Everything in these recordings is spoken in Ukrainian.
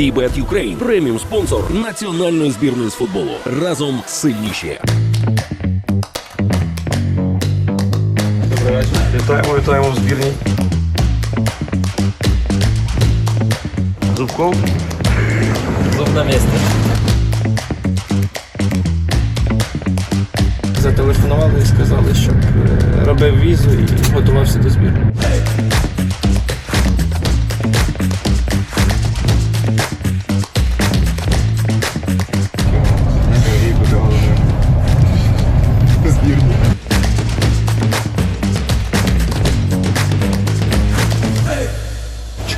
VBET Ukraine – преміум спонсор національної збірної з футболу. Разом сильніші. Добрий вечір. Вітаємо, вітаємо в збірні. Зубков. Зуб на місці. Зателефонували і сказали, щоб е, робив візу і готувався до збірної.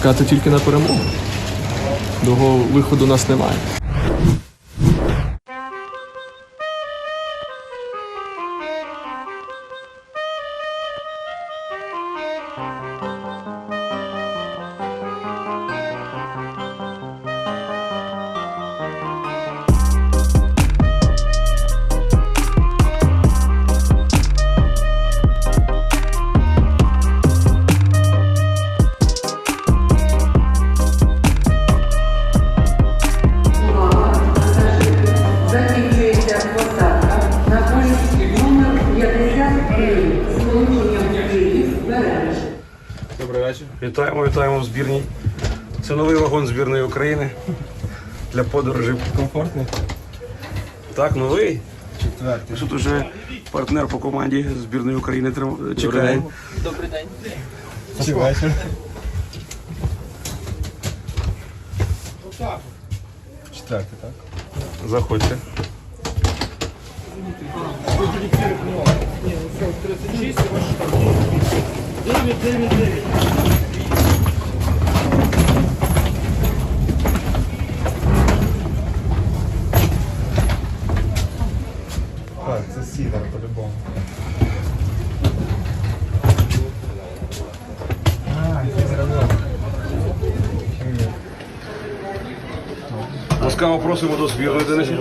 Чекати тільки на перемогу. Другого виходу у нас немає. Для подорожей комфортний. Так, новий. Четвертий. Тут уже партнер по команді збірної України трим- чекає. Добрий день. Четвертий, так? Заходьте. Ласкаво просимо до збірної Денисі.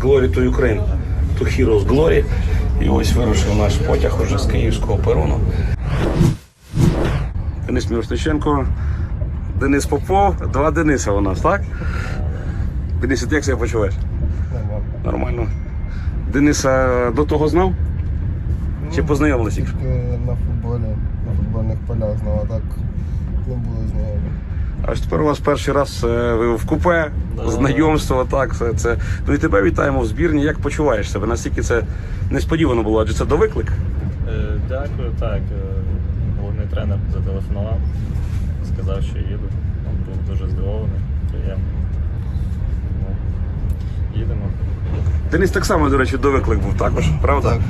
Glory to Ukraine, to Heroes Glory. І ось вирушив наш потяг уже з київського перону. Денис Мірошниченко, Денис Попов, два Дениса у нас, так? Денис, ти як себе почуваєш? Нормально. Нормально. Дениса до того знав? Чи познайомилися? тільки на футболі, на футбольних полях знову так не було знайомі. Аж тепер у вас перший раз е, ви в купе, знайомство, так, все це. Ну і тебе вітаємо в збірні. Як почуваєш себе? Наскільки це несподівано було? Адже це до виклик? Е, Дякую, так. е, Головний тренер зателефонував, сказав, що їду. Був дуже здивований, приємно. Ну, їдемо. Денис так само, до речі, до виклик був також, правда? Так.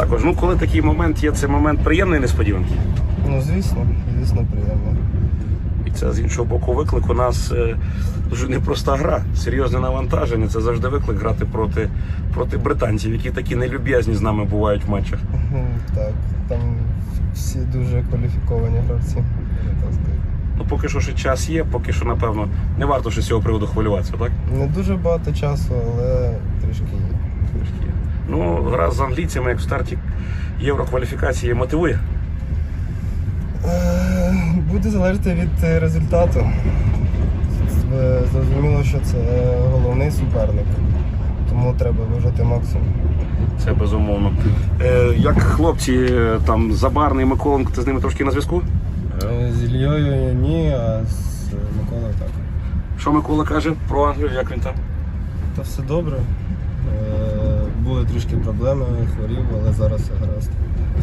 Також. Ну, коли такий момент є, це момент приємної несподіванки. Ну, звісно, звісно, приємно. І це з іншого боку виклик. У нас е, дуже непроста гра, серйозне навантаження. Це завжди виклик грати проти, проти британців, які такі нелюб'язні з нами бувають в матчах. Так, там всі дуже кваліфіковані гравці. так сказати. Ну, поки що ще час є, поки що, напевно, не варто ще з цього приводу хвилюватися, так? Не дуже багато часу, але трішки є. Трішки є. Ну, гра з англійцями, як в старті єврокваліфікації, мотивує. Е, Буде залежати від е, результату. Е, Зрозуміло, що це головний суперник, тому треба вижати максимум. Це безумовно. Е, як хлопці, е, там Забарний, Миколенко, ти з ними трошки на зв'язку? Ільєю ні, а з Миколою так. Що Микола каже про Англію, як він там? Та все добре. Е, Були трішки проблеми, хворів, але зараз все гаразд.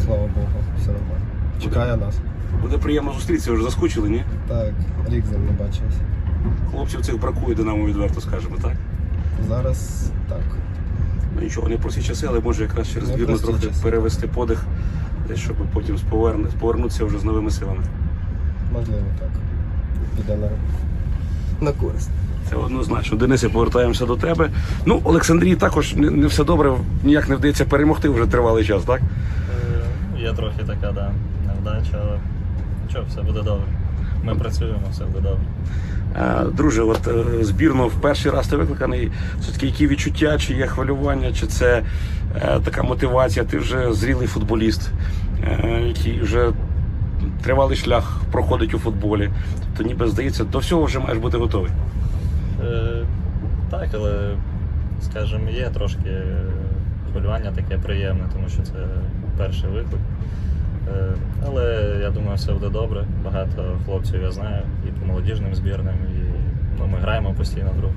Слава Богу, все нормально. Чекає нас. Буде приємно зустрітися, вже заскучили, ні? Так, рік з ним не бачився. Хлопців цих бракує, Динамо відверто скажемо, так? Зараз так. Ну нічого, не прості часи, але може якраз через Не прості трохи часи. перевести подих, десь щоб потім повернутися вже з новими силами. Можливо, так. Піде на, на користь. Це однозначно. Денисе, повертаємося до тебе. Ну, Олександрії також не, не все добре, ніяк не вдається перемогти вже тривалий час, так? Е, Є трохи така, да, невдача, але нічого, все буде добре. Ми працюємо, все буде добре. Е, Друже, от е, збірно в перший раз ти викликаний. Все-таки які відчуття, чи є хвилювання, чи це е, така мотивація? Ти вже зрілий футболіст, е, який вже тривалий шлях проходить у футболі. Тобто, ніби здається, до всього вже маєш бути готовий. Е, так, але, скажімо, є трошки хвилювання таке приємне, тому що це перший виклик. Е, але я думаю, все буде добре. Багато хлопців я знаю і по молодіжним збірним, і ну, ми граємо постійно друг,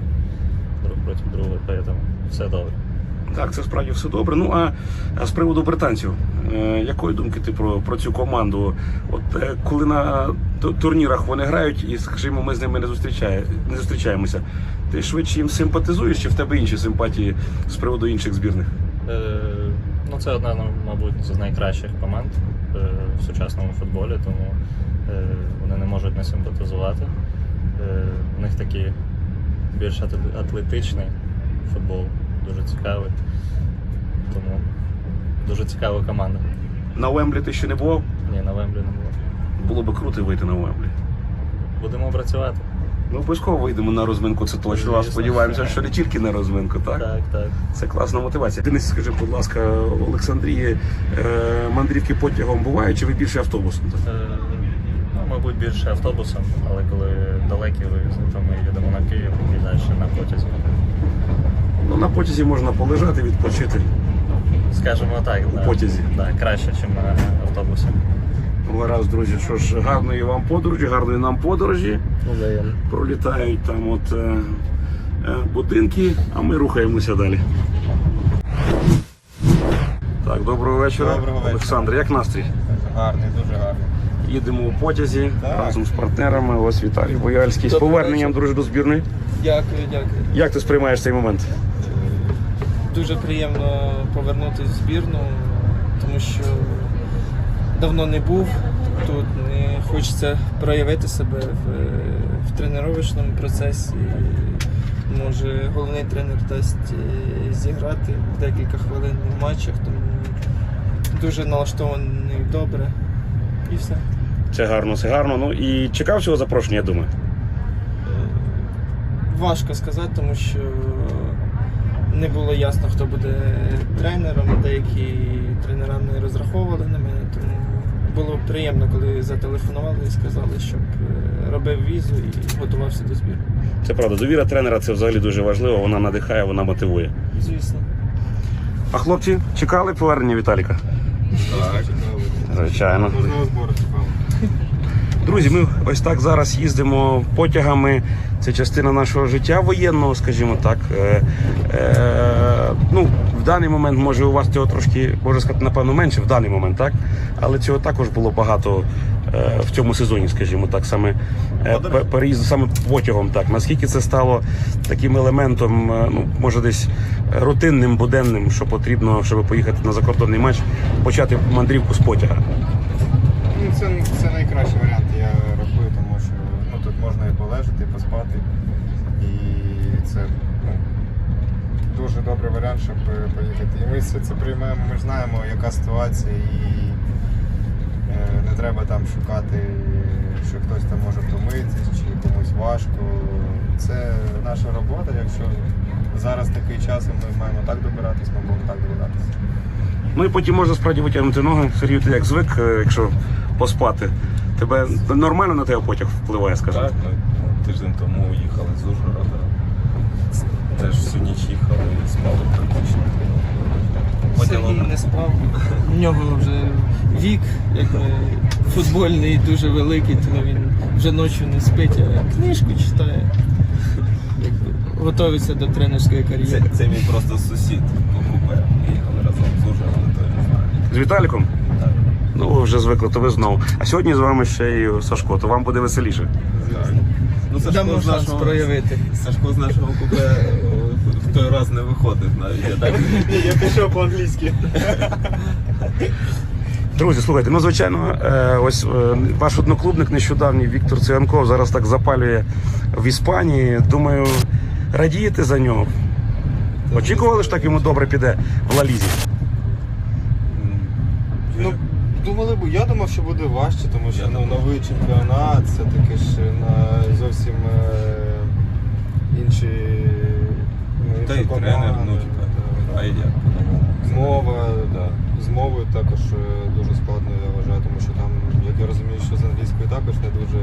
друг проти друга, тому все добре. Так, це справді все добре. Ну а з приводу британців, якої думки ти про, про цю команду? От е, коли на турнірах вони грають, і скажімо, ми з ними не зустрічає, не зустрічаємося. Ти швидше їм симпатизуєш, чи в тебе інші симпатії з приводу інших збірних? Е, ну, це одна, ну, мабуть, з найкращих команд е, в сучасному футболі, тому е, вони не можуть не симпатизувати. Е, у них такий більш атлетичний футбол, дуже цікавий. Тому дуже цікава команда. На Уемблі ти ще не був? Ні, на Вемблі не було. Було би круто вийти на Уемблі. Будемо працювати. Ну, обов'язково вийдемо на розминку, це точно. Звісно. сподіваємося, що не тільки на розминку, так? Так, так. Це класна мотивація. Денис, скажи, будь ласка, в Олександрії е, мандрівки потягом бувають, чи ви більше автобусом? Е, ну, мабуть, більше автобусом, але коли далекі виїзди, то ми їдемо на Київ і далі на потязі. Ну, на потязі можна полежати, відпочити. Скажімо так, У да. потязі. Да, краще, ніж на автобусі. Гаразд, друзі, що ж, гарної вам подорожі, гарної нам подорожі. Пролітають там от е, е, будинки, а ми рухаємося далі. Так, доброго вечора. Доброго вечора. Олександр, як настрій? Гарний, дуже гарний. Їдемо у потязі Так. разом з партнерами. Ось Віталій Бояльський. З поверненням, друже, до збірної. Дякую, дякую. Як ти сприймаєш цей момент? Дуже приємно повернутися в збірну, тому що давно не був тут. Не хочеться проявити себе в, в тренувальному процесі. Може, головний тренер дасть е, зіграти декілька хвилин в матчах, тому дуже налаштований добре. І все. Це гарно, це гарно. Ну і чекав цього запрошення, я думаю. Важко сказати, тому що не було ясно, хто буде тренером. Деякі тренера не розраховували на мене, тому було приємно, коли зателефонували і сказали, щоб е, робив візу і готувався до збіру. Це правда. Довіра тренера це взагалі дуже важливо. Вона надихає, вона мотивує. Звісно. А хлопці чекали повернення Віталіка? Так. Звичайно. Можливо, збору чекав. Друзі, ми ось так зараз їздимо потягами. Це частина нашого життя воєнного, скажімо так. Е, е, ну, в даний момент, може, у вас цього трошки, можна сказати, напевно, менше в даний момент, так? Але цього також було багато е, в цьому сезоні, скажімо так, саме е, переїзду саме потягом. Так. Наскільки це стало таким елементом, е, ну, може, десь рутинним, буденним, що потрібно, щоб поїхати на закордонний матч, почати мандрівку з потяга. Ну, це, це найкращий варіант, я рахую, тому що ну, тут можна і полежати, і поспати. І це ну, дуже добрий варіант, щоб е, поїхати. І ми все це приймемо, ми ж знаємо, яка ситуація, і е, не треба там шукати, що хтось там може втомитись, чи комусь важко. Це наша робота. Якщо зараз такий час, і ми маємо так добиратись, ми будемо так добиратися. Ну і потім можна справді витягнути ноги. Сергій, ти як звик, е, якщо поспати. Тебе нормально на тебе потяг впливає, скажімо? Так, ми тиждень тому їхали з Ужгорода. Теж всю ніч їхали і спали практично. Сергій не спав. У нього вже вік якби, футбольний дуже великий, тому він вже ночі не спить, а книжку читає. Якби, готується до тренерської кар'єри. це мій просто сусід по купе. Ми їхали разом з Ужгорода, то я не знаю. З Віталіком? Так. Ну, ви вже звикли, то ви знову. А сьогодні з вами ще і Сашко, то вам буде веселіше. Ну, Дамо шанс проявити. Сашко з нашого купе е, в той раз не виходив навіть. Так Я пішов по-англійськи. Друзі, слухайте, ну звичайно, е, ось е, ваш одноклубник нещодавній Віктор Циганков зараз так запалює в Іспанії. Думаю, радієте за нього. Очікували, що так йому добре піде в Лалізі? м, Ну, думали, я думав, що буде важче, тому що ну, новий чемпіонат, це таки ж на зовсім е, інші. Ну, Та інша й команда, тренер, ну типа, а як? Мова, Да. з мовою також е, дуже складно, я вважаю, тому що там, як я розумію, що з англійською також не дуже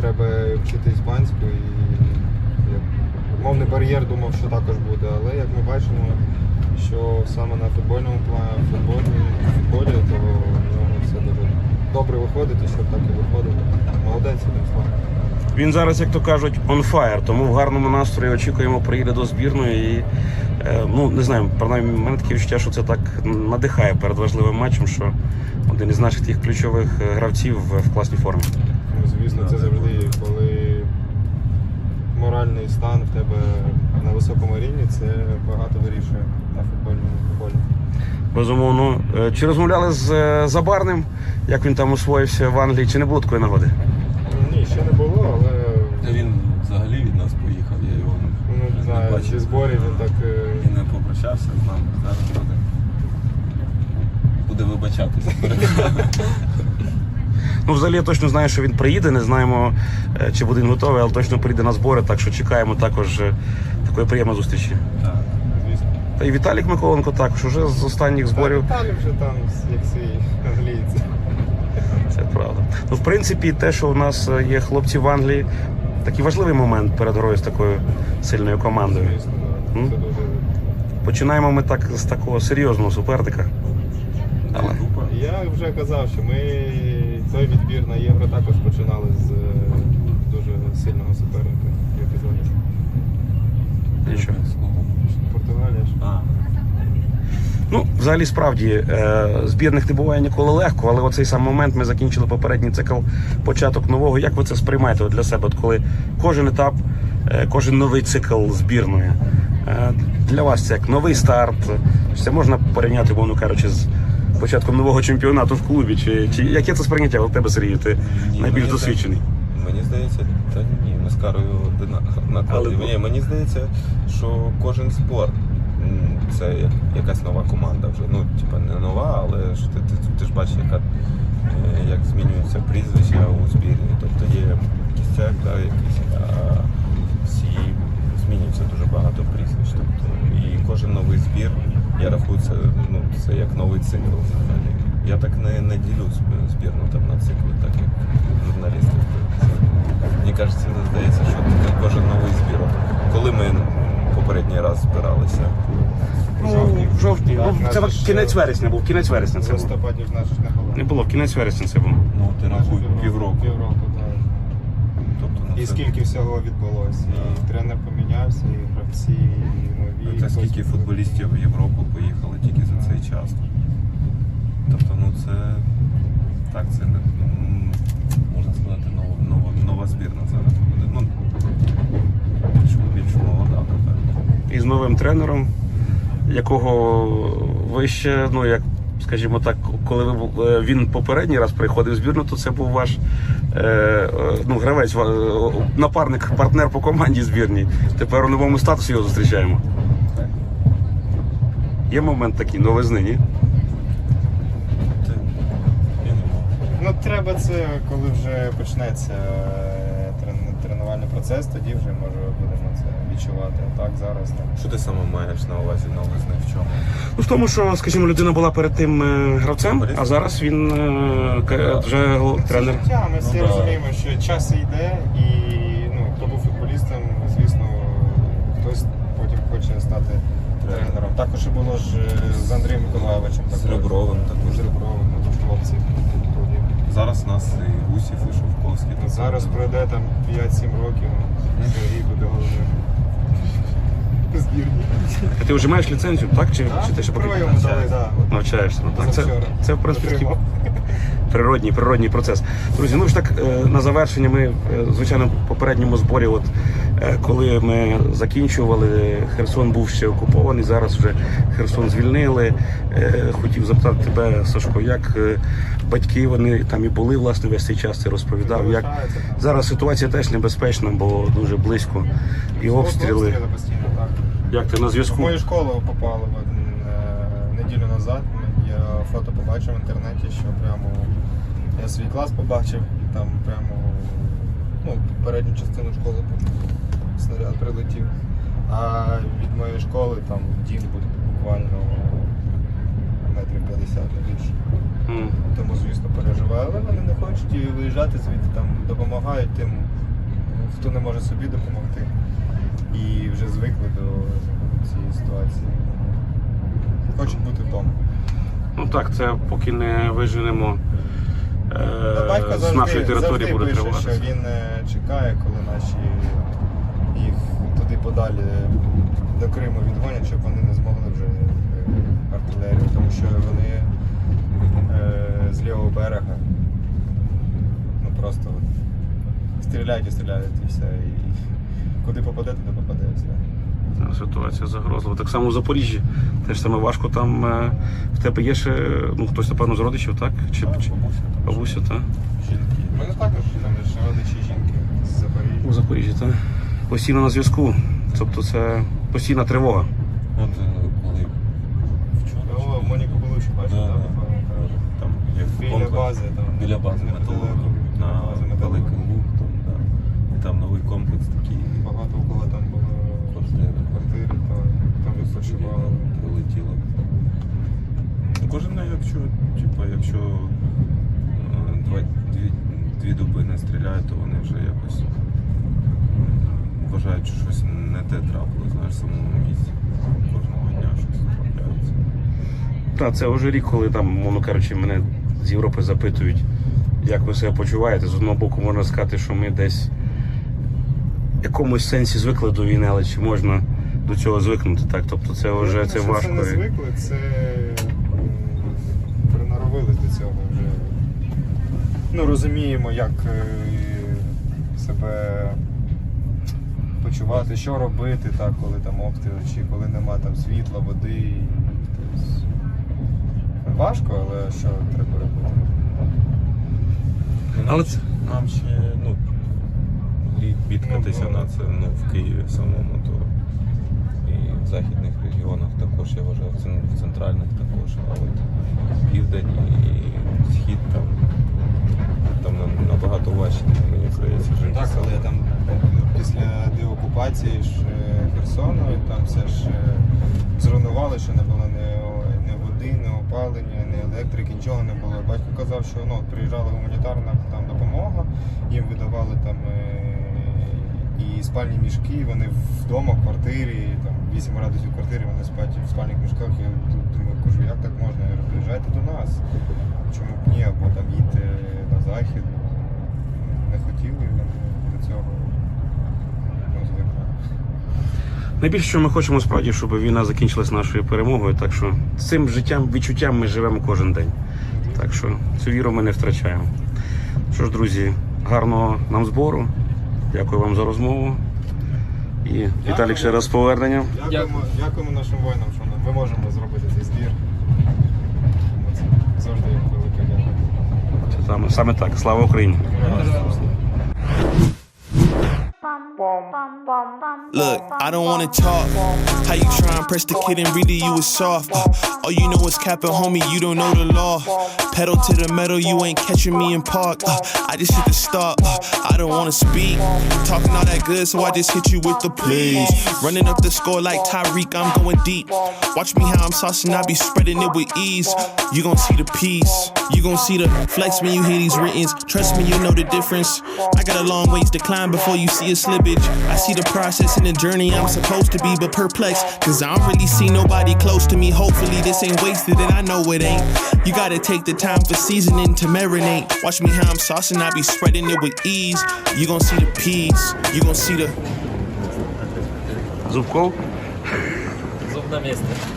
треба вчити іспанську і як, мовний бар'єр думав, що також буде. Але як ми бачимо, що саме на футбольному плані футболі, футболі, то добре виходить, і щоб так і виходило. Молодець, одним словом. Він зараз, як то кажуть, on fire, тому в гарному настрої очікуємо, приїде до збірної і е, ну не знаю, принаймні в мене таке відчуття, що це так надихає перед важливим матчем, що один із наших тих ключових е, гравців в в класній формі. Ну, звісно, це завжди, коли моральний стан в тебе на високому рівні, це багато вирішує на футбольному полі. Безумовно. Е, Чи розмовляли з е, Забарним, як він там освоївся в Англії, чи не було такої нагоди? Ні, ще не було, але Та він взагалі від нас поїхав, я його ну, не не знаю, бачив. зі зборів він так. е, І не попрощався з нами. Зараз буде. Буде вибачатися. Ну, взагалі я точно знаю, що він приїде. Не знаємо, чи буде він готовий, але точно прийде на збори, так що чекаємо також такої приємної зустрічі. Так. Та і Віталік Миколенко також уже з останніх зборів. Та, Віталій вже там як свій англієць. Це правда. Ну, в принципі, те, що у нас е, є хлопці в Англії, такий важливий момент перед грою з такою сильною командою. Звісно, да. М? Це дуже. Починаємо ми так з такого серйозного суперника. Але Я вже казав, що ми той відбір на євро також починали з е, дуже сильного суперника, як і зараз. нічого. З кого? Португалія ж. А, Ну, взагалі, справді, е, збірних не буває ніколи легко, але оцей сам момент ми закінчили попередній цикл, початок нового. Як ви це сприймаєте для себе? От коли кожен етап, е, кожен новий цикл збірної. е, Для вас це як новий старт. Це можна порівняти, мовно кажучи, з початком нового чемпіонату в клубі. Чи, чи яке це сприйняття у тебе, Сергій? Ти Ні, найбільш мені досвідчений? Мені здається, та ні, ми з Карою однакові. Але- Ні, мені здається, що кожен спорт це як- якась нова команда вже. Ну, типа не нова, але ж ти, ти, ти ж бачиш, яка, е, як змінюються прізвища у збірні. Тобто є кістяк, да, якийсь, а всі змінюється дуже багато прізвищ. Тобто, і кожен новий збір, я рахую, це, ну, це як новий цикл взагалі. Я так не, не ділю збірну там на цикли, так як журналісти. Мені кажеться, здається, що кожен новий збір. Коли ми попередній раз збиралися, Ну, в жовтні. Так, Ну, це кінець е, вересня був, кінець вересня це був. листопаді в нас ж не було. Не було, кінець вересня це був. ну ти рахуй півроку. Півроку, так. Тобто, ну, І це- скільки всього відбулося. І тренер помінявся, і гравці, і нові. Ну, Це скільки футболістів в Європу поїхали тільки за цей час. Тобто, ну це так, це не м, можна сказати, нова, нова, нова збірна зараз буде. Ну, більш, більш молода, напевно. І з новим тренером, якого ви ще, ну як скажімо так, коли ви е, він попередній раз приходив в збірну, то це був ваш е, е, ну, гравець, напарник, партнер по команді збірній. Тепер у новому статусі його зустрічаємо. Є момент такий новизни, ні? Ну, треба це, коли вже почнеться тренувальний процес, тоді вже може будемо це відчувати. А так зараз так. Що ти саме маєш на увазі новизни в чому? Ну, в тому, що, скажімо, людина була перед тим е, гравцем, а зараз він е, вже тренер. Це життя, ми всі Ну, розуміємо, що час йде, і ну, хто був футболістом, звісно, хтось потім хоче стати тренером. Також і було ж е, з Андрієм Миколаєвичем. З. Ребровим також. З Ребровим, ну, хлопці. Зараз у нас і Гусів, і Шовковський. так Зараз пройде там 5-7 років, Сергій буде головним. Збірні. А ти вже маєш ліцензію, так? Чи, чи ти ще поки Троє йому дали, так. навчаєшся? Ну, так, це, Позавчора. це в принципі такий Отримав. природній, природній процес. Друзі, ну ж так е, на завершення ми, е, звичайно, в попередньому зборі, от коли ми закінчували, Херсон був ще окупований, зараз вже Херсон звільнили. Е, Хотів запитати тебе, Сашко, як е, батьки вони там і були, власне, весь цей час ти розповідав. Як зараз ситуація теж небезпечна, бо дуже близько. І обстріли. Як ти на В зв'язку? мою школу попали е, неділю назад. Я фото побачив в інтернеті, що прямо я свій клас побачив, там прямо ну, передню частину школи снаряд прилетів. А від моєї школи там дім буде буквально метрів 50 не більше. М. Тому, звісно, переживаю, але вони не хочуть і виїжджати звідти, там допомагають тим, хто не може собі допомогти. І вже звикли до цієї ситуації. Хочуть бути вдома. Ну так, це поки не виженемо е, з нашої території завжди буде пише, що він е, чекає, коли наші подалі до Криму відгонять, щоб вони не змогли вже е, артилерію, тому що вони е, з лівого берега ну просто от, стріляють і стріляють і все. І куди попаде, туди попаде все. Ситуація загрозлива. Так само в Запоріжжі. Теж саме важко там. е, В тебе є ще ну, хтось, напевно, з родичів, так? Чи, чи... бабуся, так? У мене також там ще родичі жінки з Запоріжжя. У Запоріжжі, так? Постійно на зв'язку. Тобто це постійна тривога. От е, коли вчора. О, Моніку Белучу бачив, Да, да. Там є Біля комплекс. бази, там. Біля бази металургу на. Великий Луг, там, да. І там новий комплекс такий Багато у кого там було квартири. квартири, то там відпочивали. Прилетіло. Ну, Кожен, якщо, типу, якщо е, два, дві, дві доби не стріляють, то вони вже якось вважають, що щось не те трапило, знаєш, в самому місці. Кожного дня щось трапляється. Так, це вже рік, коли там, мовно кажучи, мене з Європи запитують, як ви себе почуваєте. З одного боку можна сказати, що ми десь в якомусь сенсі звикли до війни, але чи можна до цього звикнути? Так, тобто це вже це Що важко. Це не звикли, це приноровились до цього вже. Ну, розуміємо, як е, себе почувати, що робити, так, коли там обстріли, чи коли нема там світла, води. Тобто, важко, але що треба робити? Але це- Нам ще ну, і бідкатися Ну, на це ну, в Києві самому, то і в західних регіонах також, я вважаю, в цен- в центральних також, а от південь і схід там, там нам набагато важче, мені здається, жити. Так, але там після деокупації ж е, Херсону там все ж е, зруйнували, що не було ні, води, ні опалення, ні електрики, нічого не було. Батько казав, що ну, приїжджала гуманітарна там допомога, їм видавали там е, і спальні мішки, вони вдома, в квартирі, там 8 градусів в квартирі, вони спать в спальних мішках. Я думаю, кажу, як так можна? Я говорю, приїжджайте до нас. Чому б ні, або там їдьте на захід. Не хотіли до цього. Ну, звикли. Найбільше, що ми хочемо справді, щоб війна закінчилась нашою перемогою. Так що цим життям, відчуттям ми живемо кожен день. Так що цю віру ми не втрачаємо. Що ж, друзі, гарного нам збору. Дякую вам за розмову. І Віталік ще раз з поверненням. Дякуємо, дякуємо нашим воїнам, що ми можемо зробити цей збір. Завжди велике дякую. Саме, саме так. Слава Україні! Look, I don't wanna talk. How you try and press the kid and read you was soft. Uh, all you know is capping, homie, you don't know the law. Pedal to the metal, you ain't catching me in park. Uh, I just hit the stop. Uh, I don't wanna speak. Talking all that good, so I just hit you with the please. Running up the score like Tyreek, I'm going deep. Watch me how I'm saucing, I be spreading it with ease. You gon' see the peace. You gon' see the flex when you hear these writtens. Trust me, you know the difference. I got a long ways to climb before you see a garbage. I see the process and the journey I'm supposed to be, but perplexed. Cause I don't really see nobody close to me. Hopefully, this ain't wasted, and I know it ain't. You gotta take the time for seasoning to marinate. Watch me how I'm saucing, I be spreading it with ease. You gon' see the peas, you gon' see the. Zupką? Zupna miejsce.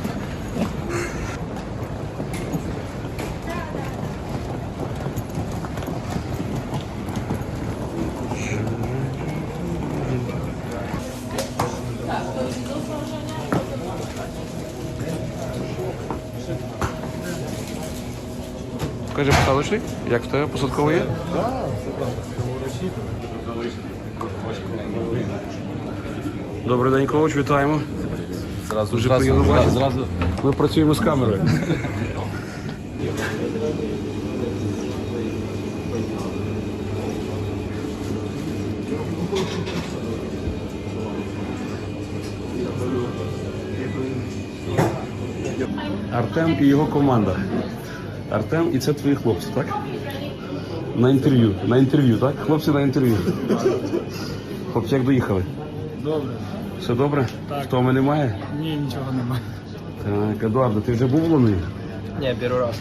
Кажи, посадочник, як в тебе посадковий є? Добрий день, коуч, вітаємо. Зразу, Дуже зразу, приємно зразу, зразу. Ми працюємо з камерою. Артем і його команда. Артем і це твої хлопці, так? На інтерв'ю. На інтерв'ю, так? Хлопці на інтерв'ю. Хлопці, як доїхали? Добре. Все добре? Так. Втоми немає? Ні, нічого немає. Так, Едуардо, ти вже був в Лондоні? Ні, перший раз.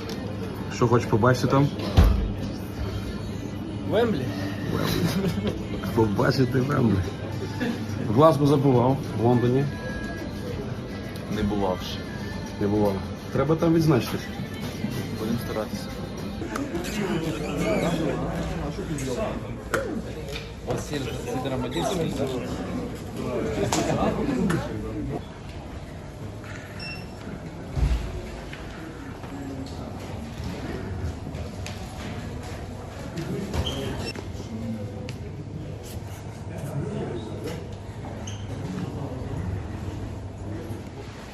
Що хочеш побачити там? Вемблі? Побачити Вемблі. В Глазго забував, в Лондоні Не бував ще. не бував. Треба там відзначитись. Будемо старатися.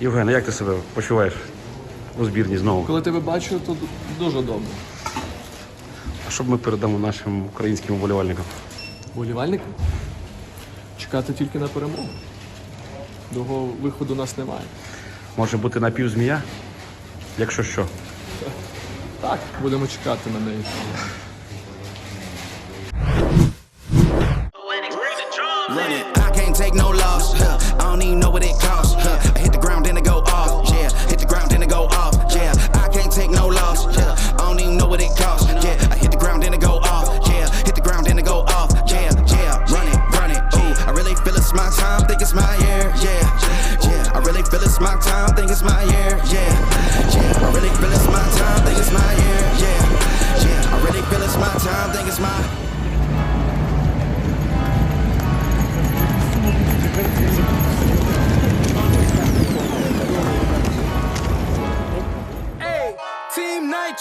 Євген, як ти себе почуваєш у збірні знову? Коли тебе бачу, то дуже добре. А що б ми передамо нашим українським вболівальникам? Болівальники? Чекати тільки на перемогу. Другого виходу у нас немає. Може бути напівзмія? Якщо що. Так, будемо чекати на неї. Run it. I can't take no loss. Huh. I don't even know what it costs.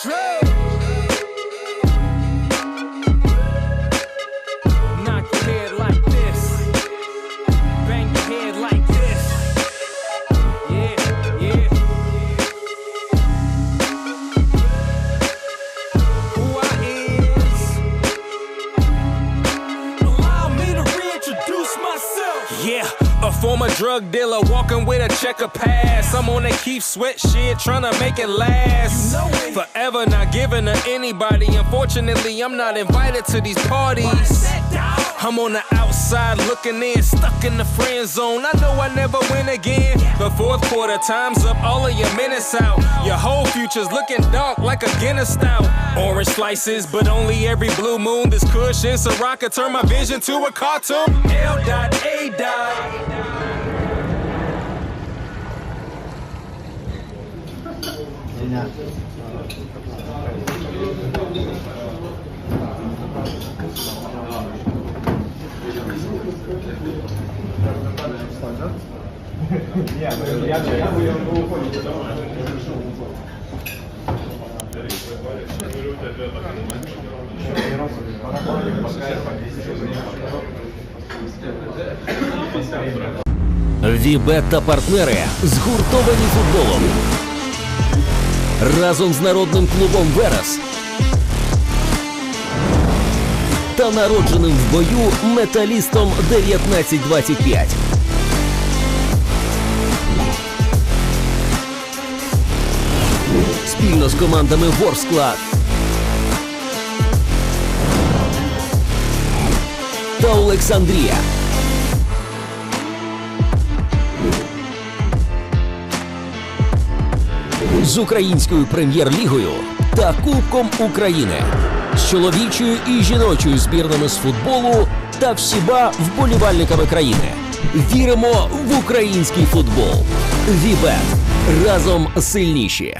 Nitro. Dealer walking with a checker pass. I'm on that keep sweat shit, trying to make it last. Forever not giving to anybody. Unfortunately, I'm not invited to these parties. I'm on the outside looking in, stuck in the friend zone. I know I never win again. The fourth quarter, time's up, all of your minutes out. Your whole future's looking dark like a Guinness stout. Orange slices, but only every blue moon. This cushion, so I could turn my vision to a cartoon. L dot A dot. Вібет та партнери згуртовані футболом. Разом з народним клубом Верес та народженим в бою металістом 1925. Спільно з командами Ворскла та Олександрія. З українською прем'єр-лігою та Кубком України з чоловічою і жіночою збірними з футболу та всіма вболівальниками країни. Віримо в український футбол. Вібет разом сильніші.